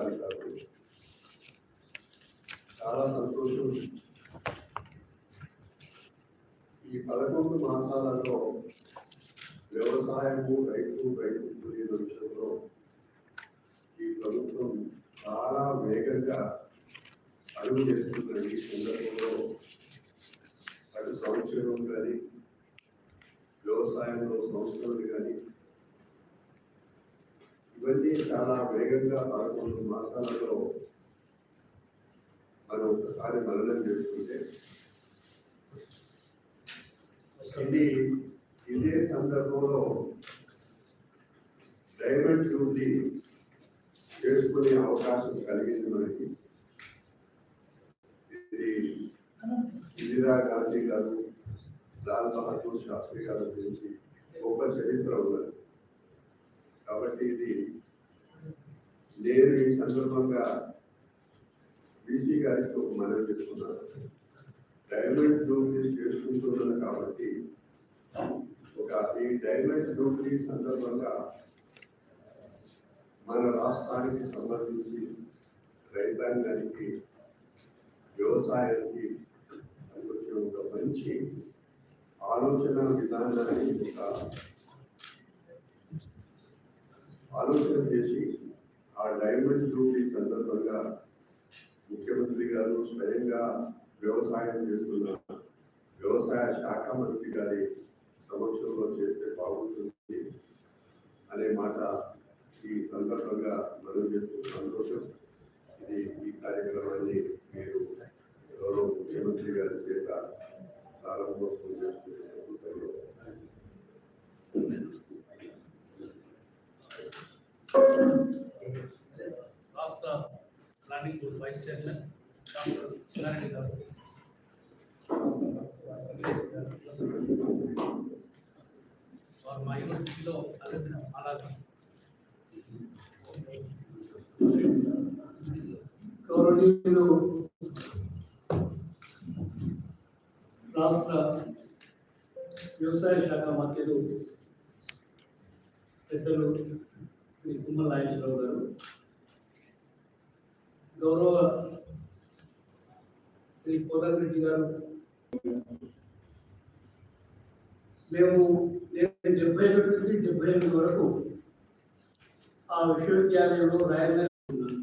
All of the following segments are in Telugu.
ఉన్నతాధికారులు చాలా సంతోషం. ఈ పదకొండు మాసాలలో వ్యవసాయము రైతు రైతు కూలీల విషయంలో ఈ ప్రభుత్వం చాలా వేగంగా అడుగు చేస్తున్న ఈ సందర్భంలో. అటు సంక్షేమం కానీ వ్యవసాయంలో సంస్థలు కానీ ఇవన్నీ చాలా వేగంగా పదకొండు మాసాలలో మనం ఒకసారి మననం చేసుకుంటే ఇది ఇదే సందర్భంలో డైమండ్ డ్యూటీ చేసుకునే అవకాశం కలిగింది మనకి. ఇది ఇందిరా గాంధీ గారు లాల్ బహదూర్ శాస్త్రి గారి గురించి గొప్ప చరిత్ర ఉన్నది. కాబట్టి ఇది నేను ఈ సందర్భంగా బీసీ గారికి ఒక మనవి చెప్తున్నాను డైమండ్ జూబ్లీ చేసుకుంటున్నాను కాబట్టి ఒక ఈ డైమండ్ జూబ్లీ సందర్భంగా మన రాష్ట్రానికి సంబంధించి రైతాంగానికి వ్యవసాయానికి కొంచెం ఒక మంచి ఆలోచన విధానాన్ని ఒక ఆలోచన చేసి ఆ డైమండ్ జూబ్లీ సందర్భంగా ముఖ్యమంత్రి గారు స్వయంగా వ్యవసాయం చేస్తున్న వ్యవసాయ శాఖ మంత్రి గారి సమక్షంలో చేస్తే బాగుంటుంది అనే మాట ఈ సందర్భంగా మనం చేస్తున్న సంతోషం. ఇది ఈ కార్యక్రమాన్ని మీరు గౌరవ ముఖ్యమంత్రి గారి చేత ప్రారంభం రాష్ట్ర planning board vice chairman doctor Chinnareddy గారు. వారు మా యూనివర్సిటీలో తరగతి అలాగే గౌరవనీయులు రాష్ట్ర వ్యవసాయ శాఖ మంత్రులు పెద్దలు శ్రీ తుమ్మల నాగేశ్వరరావు గారు గౌరవ శ్రీ కోదర్ రెడ్డి గారు. మేము నేను డెబ్బై ఒకటి నుంచి డెబ్బై ఎనిమిది వరకు ఆ విశ్వవిద్యాలయంలో రాయలసీమ ఉన్నాను.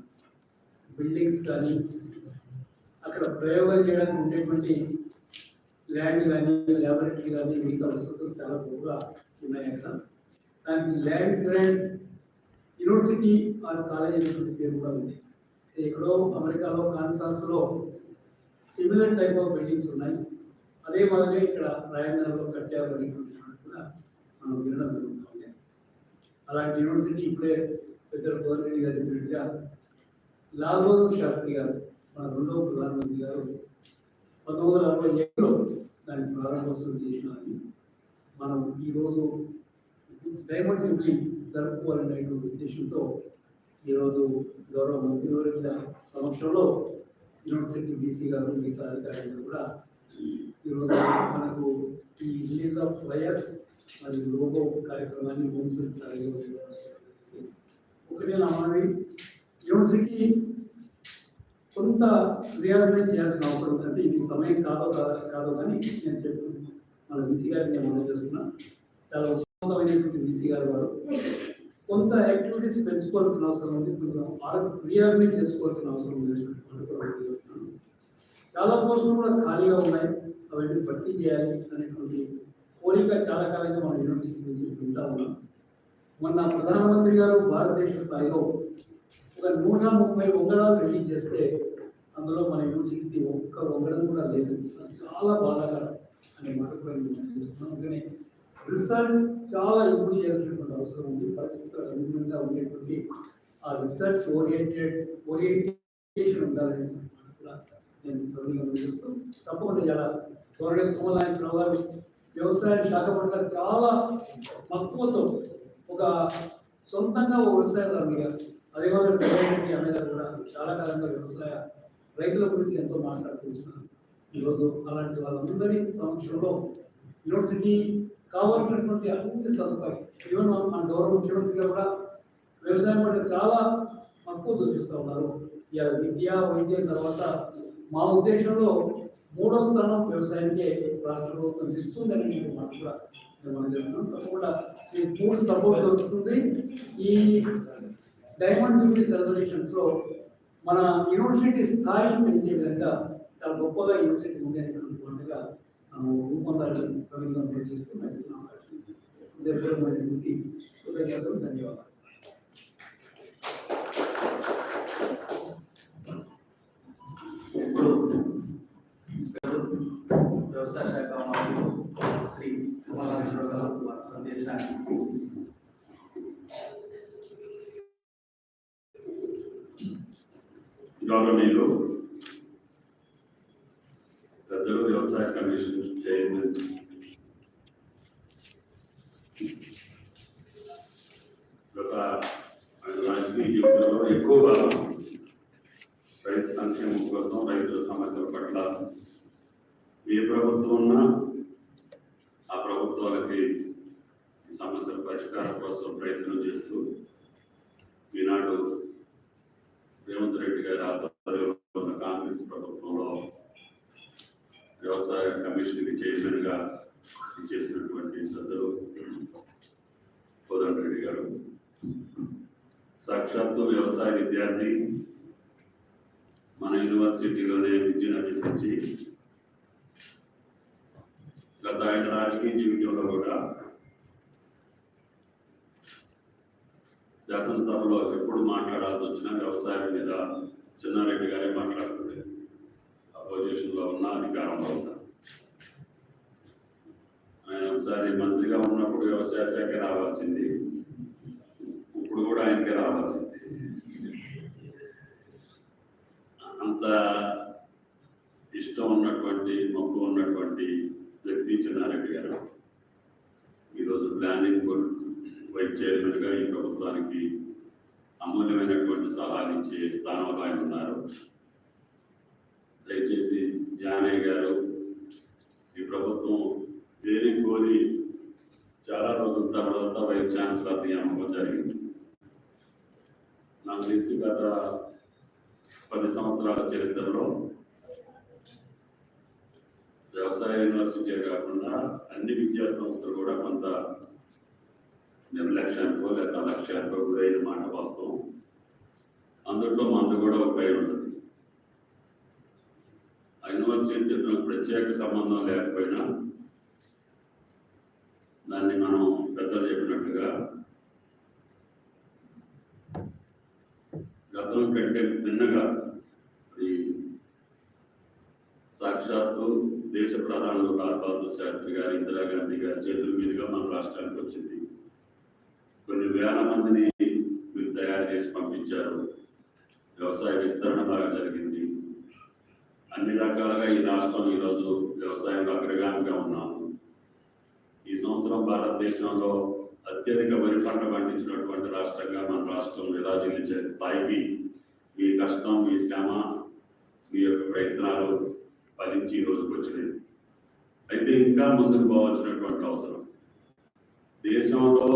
బిల్డింగ్స్ కానీ అక్కడ ప్రయోగాలు చేయడానికి ఉండేటువంటి ల్యాండ్ కానీ ల్యాబొరేటరీ కానీ మిగతా వసతులు చాలా గొప్పగా ఉన్నాయి అక్కడ దానికి land grant university or college పేరు కూడా ఉంది. ఎక్కడో అమెరికాలో కాన్సాస్లో సిమిలర్ టైప్ ఆఫ్ బిల్డింగ్స్ ఉన్నాయి. అదే మాదిరిగా ఇక్కడ రాయనగర్లో కట్టారు అనేటువంటి కూడా మనం వినడం జరుగుతుంది. అలాంటి యూనివర్సిటీ ఇప్పుడే పెద్దలు గవర్నమెంట్ గారి చెప్పినట్టుగా లాల్ బహదూర్ శాస్త్రి గారు మన రెండవ ప్రధానమంత్రి గారు పంతొమ్మిది వందల అరవై ఏడులో దాన్ని ప్రారంభోత్సవం చేసినారని మనం ఈరోజు డైమండ్ జూబ్లీ జరుపుకోవాలనేటువంటి ఉద్దేశంతో ఈరోజు గౌరవ మంత్రివర్యుల సమక్షంలో యూనివర్సిటీ బీసీ గారు మిగతా అధికారులు కూడా ఈరోజు మనకు ఈ రిలీజ్ ఆఫ్ ఫ్లయర్ మరియు లోగో కార్యక్రమాన్ని ముందు ఒకటే నా మనవి యూనివర్సిటీ కొంత రియాలిఫై చేయాల్సిన అవసరం ఉందంటే ఇది సమయం కాదో కాదో కాదో కానీ నేను చెప్పు మన బీసీ గారిని నేను మనం చేస్తున్నా చాలా ఉత్సాహమైనటువంటి బీసీ గారు వారు కొంత యాక్టివిటీస్ పెంచుకోవాల్సిన అవసరం ఉంది. కొంచెం వాళ్ళకి చేసుకోవాల్సిన అవసరం ఉంది. చెప్తున్నాను. చాలా పోస్టులు కూడా ఖాళీగా ఉన్నాయి. అవన్నీ భర్తీ చేయాలి అనేటువంటి కోరిక చాలా కాలంగా మన యూనివర్సిటీ నుంచి వింటా ఉన్నాం. మొన్న ప్రధానమంత్రి గారు భారతదేశ స్థాయిలో ఒక నూట ముప్పై వంగడాలు రిలీజ్ చేస్తే అందులో మన యూనివర్సిటీ ఒక్క వంగడం కూడా లేదు. అది చాలా బాధాకరం అనే మాట కూడా నేను చెప్తున్నాను. అందుకనే రీసెర్చ్ చాలా ఇంప్రూవ్ చేయాల్సినటువంటి అవసరం ఉంది. పరిస్థితులు అనుగుణంగా ఉండేటువంటి ఆ రీసెర్చ్ ఓరియంటెడ్ ఓరియంటేషన్ ఉండాలని నేను సౌకర్యంగా చూస్తూ తప్పకుండా చాలా గౌరవ సోమనాథరావు గారు వ్యవసాయ శాఖ పట్ల చాలా మక్కువతో ఒక సొంతంగా ఒక వ్యవసాయదారునిగా అదేవిధంగా రెడ్డి కూడా చాలా కాలంగా వ్యవసాయ రైతుల గురించి ఎంతో మాట్లాడుతున్నాను ఈరోజు అలాంటి వాళ్ళందరి సమక్షంలో యూనివర్సిటీ కావాల్సినటువంటి అన్ని సదుపాయం. ఈవెన్ మన గౌరవ ముఖ్యమంత్రి గారు కూడా వ్యవసాయం పట్ల చాలా తక్కువ చూపిస్తూ ఉన్నారు. ఇక విద్య వైద్యం తర్వాత మా ఉద్దేశంలో మూడో స్థానం వ్యవసాయానికి రాష్ట్ర ప్రభుత్వం ఇస్తుందని నేను మాకు కూడా తప్పకుండా ఈ మూడు సపోర్ట్ దొరుకుతుంది. ఈ డైమండ్ జూబ్లీ సెలబ్రేషన్స్లో మన యూనివర్సిటీ స్థాయిని పెంచే విధంగా చాలా గొప్పగా యూనివర్సిటీ ఉంది అనేటువంటి మనం ప్రవీణ్ చేస్తూ కృతజ్ఞతలు ధన్యవాదాలు ఇప్పుడు వ్యవసాయ శాఖ మంత్రులు శ్రీ గారు వారి సందేశాన్ని గౌరవనీయులు పెద్దలు వ్యవసాయ కమిషన్ చైర్మన్ గత ఆయన రాజకీయ జీవితంలో ఎక్కువ భాగం రైతు సంక్షేమం కోసం రైతుల సమస్యల పట్ల ఏ ప్రభుత్వం ఉన్నా ఆ ప్రభుత్వాలకి ఈ సమస్యల పరిష్కారం కోసం ప్రయత్నం చేస్తూ ఈనాడు రేవంత్ రెడ్డి గారి ఆధ్వర్యంలో ఉన్న కాంగ్రెస్ ప్రభుత్వంలో వ్యవసాయ కమిషన్కి చైర్మన్గా చేసినటువంటి సభ్యులు కోదండ రెడ్డి గారు. సాక్షాత్తు వ్యవసాయ విద్యార్థి మన యూనివర్సిటీలోనే విద్యను అభ్యసించి గత ఆయన రాజకీయ జీవితంలో కూడా శాసనసభలో ఎప్పుడు మాట్లాడాల్సి వచ్చినా వ్యవసాయం మీద చిన్నారెడ్డి గారే మాట్లాడుతుంది అపోజిషన్లో ఉన్నా ఉన్న అధికారంలో ఉన్న. ఆయన ఒకసారి మంత్రిగా ఉన్నప్పుడు వ్యవసాయ శాఖ రావాల్సింది. ఇప్పుడు కూడా ఆయనకే రావాల్సింది. అంత ఇష్టం ఉన్నటువంటి మొక్కు ఉన్నటువంటి వ్యక్తి చిన్నారెడ్డి గారు ఈరోజు ప్లానింగ్ బోర్డ్ వైస్ చైర్మన్గా ఈ ప్రభుత్వానికి అమూల్యమైనటువంటి సలహాలు ఇచ్చే స్థానంలో ఆయన ఉన్నారు. దయచేసి జానయ్య గారు ఈ ప్రభుత్వం దేని కోరి చాలా రోజుల తర్వాత వైస్ ఛాన్సలర్ నియామకం జరిగింది. నాకు తెలిసి గత పది సంవత్సరాల చరిత్రలో వ్యవసాయ యూనివర్సిటీ కాకుండా అన్ని విద్యా సంస్థలు కూడా కొంత నిర్లక్ష్యానికో లేక లక్ష్యానికో గురైన మాట వాస్తవం. అందులో మందు కూడా ఒక పైన ఉంటుంది ఆ యూనివర్సిటీ ప్రత్యేక సంబంధం లేకపోయినా దాన్ని మనం పెద్దలు చెప్పినట్టుగా గతం కంటే భిన్నగా ఈ సాక్షాత్తు దేశ ప్రధానులు లాల్ బహదూర్ శాస్త్రి గారు ఇందిరాగాంధీ గారి చేతుల మీదుగా మన రాష్ట్రానికి వచ్చింది. కొన్ని వేల మందిని మీరు తయారు చేసి పంపించారు. వ్యవసాయ విస్తరణ బాగా జరిగింది. అన్ని రకాలుగా ఈ రాష్ట్రం ఈరోజు వ్యవసాయంలో అగ్రగామిగా ఉన్నాము. ఈ సంవత్సరం భారతదేశంలో అత్యధిక వరి పంట పండించినటువంటి రాష్ట్రంగా మన రాష్ట్రం విరాజిల్లించే స్థాయికి మీ కష్టం మీ శ్రమ మీ యొక్క ప్రయత్నాలు ఫలించి ఈ రోజుకి వచ్చినాయి. అయితే ఇంకా ముందుకు పోవాల్సినటువంటి అవసరం. దేశంలో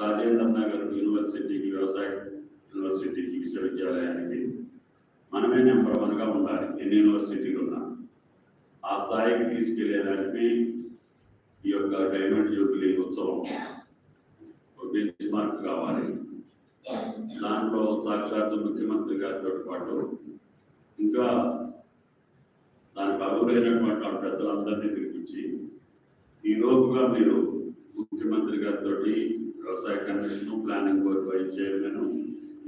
రాజేంద్ర నగర్ యూనివర్సిటీకి వ్యవసాయ యూనివర్సిటీకి విశ్వవిద్యాలయానికి మనమే నెంబర్ వన్గా ఉండాలి. ఎన్ని యూనివర్సిటీలు ఉన్నా. ఆ స్థాయికి తీసుకెళ్ళేదానికి ఈ యొక్క డైమండ్ జూబ్లీ ఉత్సవం ఒక బెంచ్ మార్క్ కావాలి. దాంట్లో సాక్షాత్తు ముఖ్యమంత్రి గారితో పాటు ఇంకా దానికి అర్హులైనటువంటి ఆ పెద్దలందరినీ పిలిపించి ఈ లోపుగా మీరు ముఖ్యమంత్రి గారితో వ్యవసాయ commission planning board vice chairman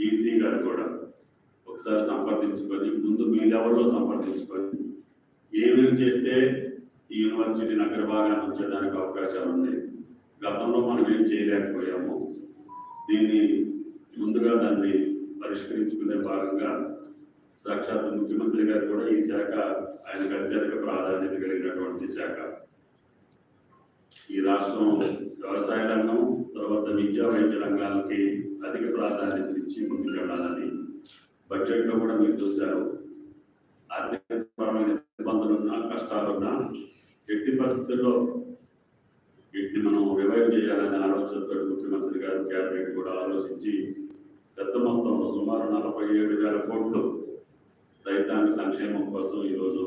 EC గారు కూడా ఒకసారి సంప్రదించుకొని ముందు మీ లెవెల్లో సంప్రదించుకొని ఏమేమి చేస్తే ఈ యూనివర్సిటీ నగర భాగాన్ని ఉంచడానికి అవకాశాలు ఉన్నాయి. గతంలో మనం ఏం చేయలేకపోయాము. దీన్ని ముందుగా దాన్ని పరిష్కరించుకునే భాగంగా సాక్షాత్ ముఖ్యమంత్రి గారు కూడా ఈ శాఖ ఆయనకు అత్యధిక ప్రాధాన్యత కలిగినటువంటి శాఖ. ఈ రాష్ట్రం వ్యవసాయ రంగం తర్వాత విద్యా వైద్య రంగాలకి అధిక ప్రాధాన్యత ఇచ్చి ముందుకెళ్ళాలని బడ్జెట్లో కూడా మీరు చూశారు. ఆర్థికపరమైన ఇబ్బందులున్నా కష్టాలున్నా ఎట్టి పరిస్థితుల్లో వీటిని మనం రివైవ్ చేయాలనే ఆలోచనతో ముఖ్యమంత్రి గారు క్యాబినెట్ కూడా ఆలోచించి పెద్ద మొత్తంలో సుమారు నలభై ఏడు వేల కోట్లు రైతాంగ సంక్షేమం కోసం ఈరోజు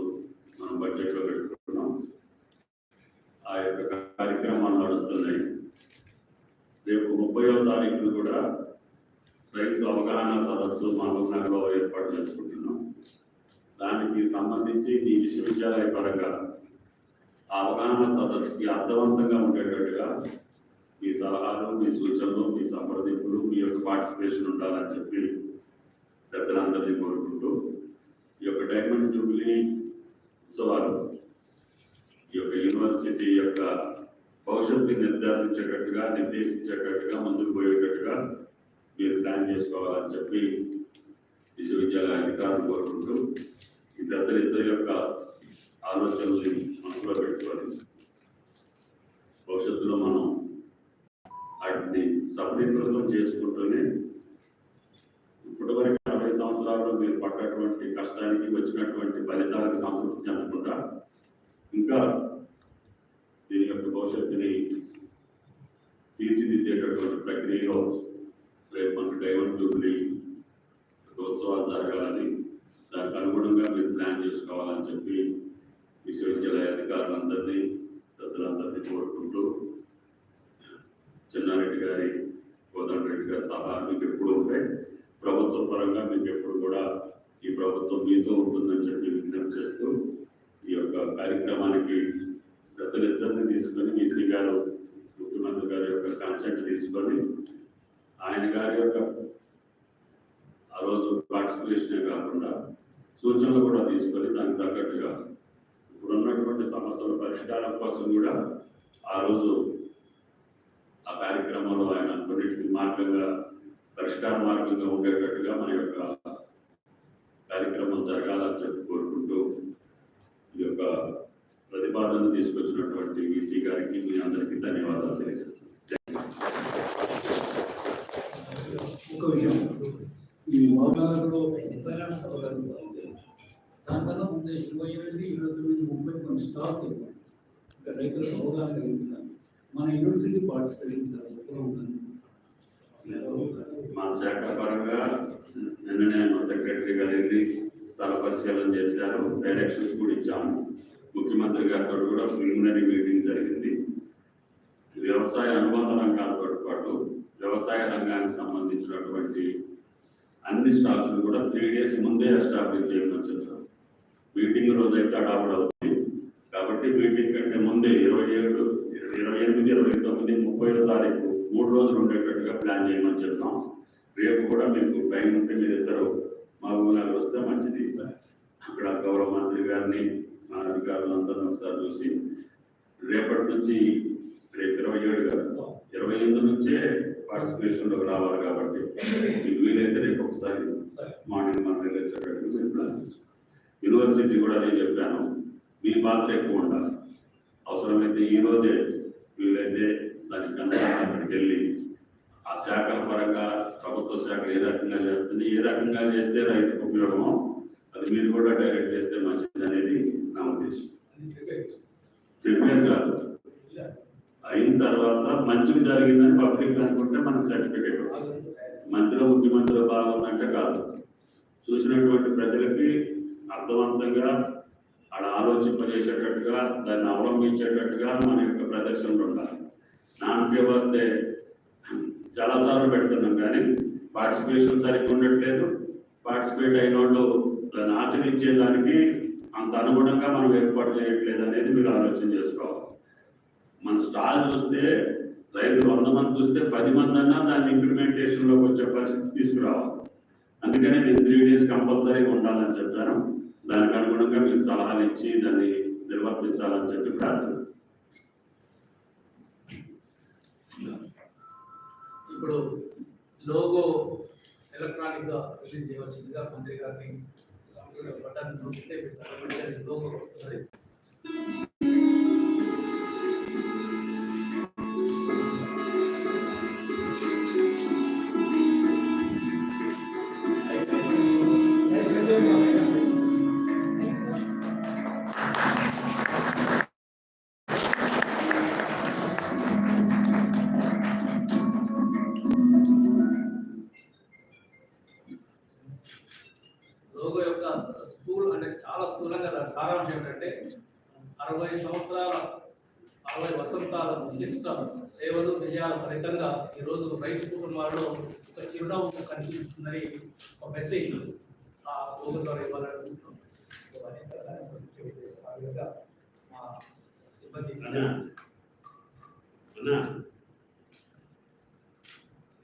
మనం బడ్జెట్లో పెట్టుకుంటున్నాం ఆ యొక్క కార్యక్రమాలు నడుస్తున్నాయి. రేపు ముప్పయో తారీఖున కూడా రైతు అవగాహన సదస్సు మహబూబ్నగర్లో ఏర్పాటు చేసుకుంటున్నాం. దానికి సంబంధించి ఈ విశ్వవిద్యాలయ పరంగా ఆ అవగాహన సదస్సుకి అర్థవంతంగా ఉండేటట్టుగా మీ సలహాలు మీ సూచనలు మీ సంప్రదింపులు మీ యొక్క పార్టిసిపేషన్ ఉండాలని చెప్పి పెద్దలందరినీ కోరుకుంటూ డైమండ్ జూబ్లీ ఉత్సవాలు ఈ యొక్క యూనివర్సిటీ యొక్క భవిష్యత్తు నిర్ధారించేటట్టుగా నిర్దేశించేటట్టుగా ముందుకు పోయేటట్టుగా మీరు ప్లాన్ చేసుకోవాలని చెప్పి విశ్వవిద్యాలయ అధికారులు కోరుకుంటూ ఈ పెద్దలిద్దరి యొక్క ఆలోచనల్ని మనసులో పెట్టుకొని భవిష్యత్తులో మనం వాటిని సఫలీకృతం చేసుకుంటూనే ఇప్పటివరకు అరవై మీరు పడ్డటువంటి కష్టానికి వచ్చినటువంటి ఫలితాలకు సంతృప్తి చెందకుండా ఇంకా దీని యొక్క భవిష్యత్తుని తీర్చిదిద్దేటటువంటి ప్రక్రియలో రేపు మనకు డైవర్ట్ జూబ్లీ ఉత్సవాలు జరగాలని దానికి అనుగుణంగా మీరు ప్లాన్ చేసుకోవాలని చెప్పి విశ్వవిద్యాలయ అధికారులందరినీ పెద్దలందరినీ కోరుకుంటూ చిన్నారెడ్డి గారి కోదండ రెడ్డి గారి సలహా మీకు ఎప్పుడు ఉంటాయి. ప్రభుత్వ పరంగా మీకు ఎప్పుడు కూడా ఈ ప్రభుత్వం మీతో ఉంటుందని చెప్పి విజ్ఞప్తి చేస్తూ ఈ యొక్క కార్యక్రమానికి పెద్దలిద్దరిని తీసుకొని ఈసీ గారు ముఖ్యమంత్రి గారి యొక్క కాన్సెప్ట్ తీసుకొని ఆయన గారి యొక్క ఆ రోజు పార్టిసిపేషనే కాకుండా సూచనలు కూడా తీసుకొని దానికి తగ్గట్టుగా ఇప్పుడు ఉన్నటువంటి సమస్యల పరిష్కారం కోసం కూడా ఆ రోజు ఆ కార్యక్రమంలో ఆయన కొన్నిటికి మార్గంగా పరిష్కార మార్గంగా ఉండేటట్టుగా మన యొక్క కార్యక్రమం జరగాలని చెప్పి కోరుకుంటూ ఈ యొక్క ప్రతిపాదన తీసుకొచ్చినటువంటి వీసీ గారికి మీ అందరికీ ధన్యవాదాలు తెలియజేస్తున్నాను. ఒక విషయం. ఈ మౌనాలలో దానికన్నా ముందే ఇరవై ఎనిమిది ఇరవై తొమ్మిది ముప్పై కొన్ని స్టాక్ ఇక్కడ రైతులకు అవగాహన కలిగించాలి మన యూనివర్సిటీ పార్టిసిపేషన్ చాలా ఉంటుంది మా శాఖ పరంగా నిన్ననే మా సెక్రటరీ గారు వెళ్ళి స్థల పరిశీలన చేశారు. డైరెక్షన్స్ కూడా ఇచ్చాము. ముఖ్యమంత్రి గారితో కూడా ప్రిలిమినరీ మీటింగ్ జరిగింది. వ్యవసాయ అనుబంధ రంగాలతో పాటు వ్యవసాయ రంగానికి సంబంధించినటువంటి అన్ని స్టాక్స్ను కూడా త్రీ డేస్ ముందే ఎస్టాబ్లిష్ చేయమని చెప్పారు. మీటింగ్ రోజు అయితే అడావుడు అవుతుంది. కాబట్టి మీటింగ్ కంటే ముందే ఇరవై ఏడు ఇరవై ఎనిమిది ఇరవై తొమ్మిది ముప్పై తారీఖు మూడు రోజులు ఉండేటట్టుగా ప్లాన్ చేయమని చెప్తాం రేపు కూడా మీకు టైం ఉంటే మీరు మహబూబ్నగర్ వస్తే మంచిది. అక్కడ గౌరవ మంత్రి గారిని మా అధికారులందరినీ ఒకసారి చూసి రేపటి నుంచి రేపు ఇరవై ఏడు గారు ఇరవై ఎనిమిది నుంచే పార్టిసిపేషన్లోకి రావాలి కాబట్టి మీకు వీలైతే రేపు ఒకసారి మార్నింగ్ మనం వెళ్ళేటట్టు మేము ప్లాన్ చేసుకోండి. యూనివర్సిటీ కూడా నేను చెప్పాను మీ పాత్ర ఎక్కువ ఉండాలి. అవసరమైతే ఈ రోజే వీలైతే దానికి కన్నా అక్కడికి వెళ్ళి ఆ శాఖల పరంగా ప్రభుత్వ శాఖ ఏ రకంగా చేస్తుంది ఏ రకంగా చేస్తే రైతుకు ఉపయోగమో అది మీరు కూడా డైరెక్ట్ చేస్తే మంచిది అనేది నా ఉద్దేశం. ప్రిపేర్ కాదు. అయిన తర్వాత మంచిది జరిగిందని పబ్లిక్ అనుకుంటే మనకు సర్టిఫికేట్ మంత్రిలో ముఖ్యమంత్రిలో బాగుందంటే కాదు. చూసినటువంటి ప్రజలకి అర్థవంతంగా ఆడ ఆలోచింపజేసేటట్టుగా దాన్ని అవలంబించేటట్టుగా మన యొక్క ప్రదర్శనలు ఉండాలి. నామకే వస్తే చాలాసార్లు పెడుతున్నాం కానీ పార్టిసిపేషన్ సరిగ్గా ఉండట్లేదు. పార్టిసిపేట్ అయిన వాళ్ళు దాన్ని ఆచరించేదానికి అంత అనుగుణంగా మనం ఏర్పాటు చేయట్లేదు అనేది మీరు ఆలోచన చేసుకోవాలి. మన స్టాల్ చూస్తే రైతులు వంద మంది చూస్తే పది మంది అన్నా దాన్ని ఇంప్లిమెంటేషన్లోకి వచ్చే పరిస్థితి తీసుకురావాలి. అందుకనే నేను త్రీ డేస్ కంపల్సరీగా ఉండాలని చెప్పాను దానికి అనుగుణంగా మీరు సలహాలు ఇచ్చి దాన్ని నిర్వర్తించాలని చెప్పి ప్రార్థన. ఇప్పుడు లోగో ఎలక్ట్రానిక్గా రిలీజ్ చేయవలసిందిగా మంత్రి గారిని బటన్ నొక్కితే లోగో వస్తుంది. అరవై వసంతాల విశిష్ట సేవలు విజయాల ఫలితంగా ఈరోజు రైతు కుటుంబాలలో ఒక చిరునవ్వు కనిపిస్తుందని ఒక మెసేజ్ ఆ ద్వారా ఇవ్వాలనుకుంటున్నాం. సిబ్బంది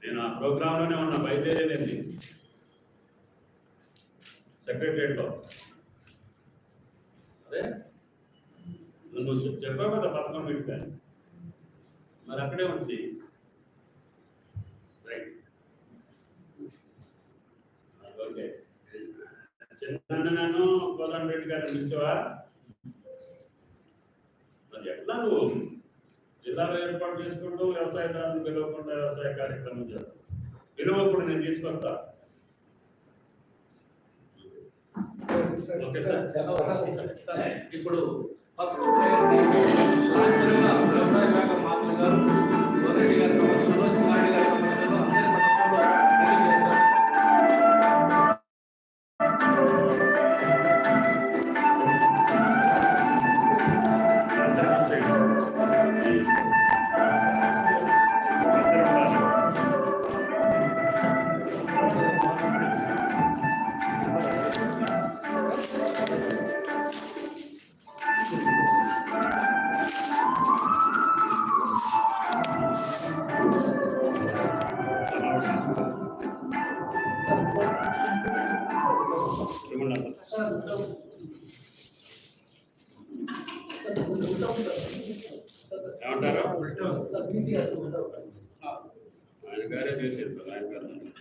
నేను ఆ ప్రోగ్రాంలోనే ఉన్న బయలుదేరేది సెక్రటరియట్లో. అదే? నువ్వు చెప్- చెప్పావు కదా పథకం పెట్టుగా మరి అక్కడే ఉంది రైట్ ఓకే చిన్న నన్ను కోదండ రెడ్డి గారు పిలిచావా మరి ఎట్లా నువ్వు జిల్లాలో ఏర్పాటు చేసుకుంటూ వ్యవసాయదారులు పిలవకుండా వ్యవసాయ కార్యక్రమం చేస్తావు పిలవకుండా నేను తీసుకొస్తా ఇప్పుడు ఫస్ట్ ప్రయారిటీ లాంఛనంగా వ్యవసాయ శాఖ మంత్రి గారు గోరెడ్డి గారి సమక్షంలో Chinna Reddy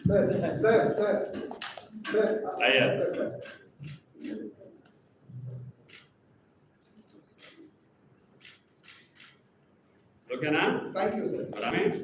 sir sir sir sir అయ్యా. సార్ ఓకేనా థ్యాంక్ యూ సార్ రమేష్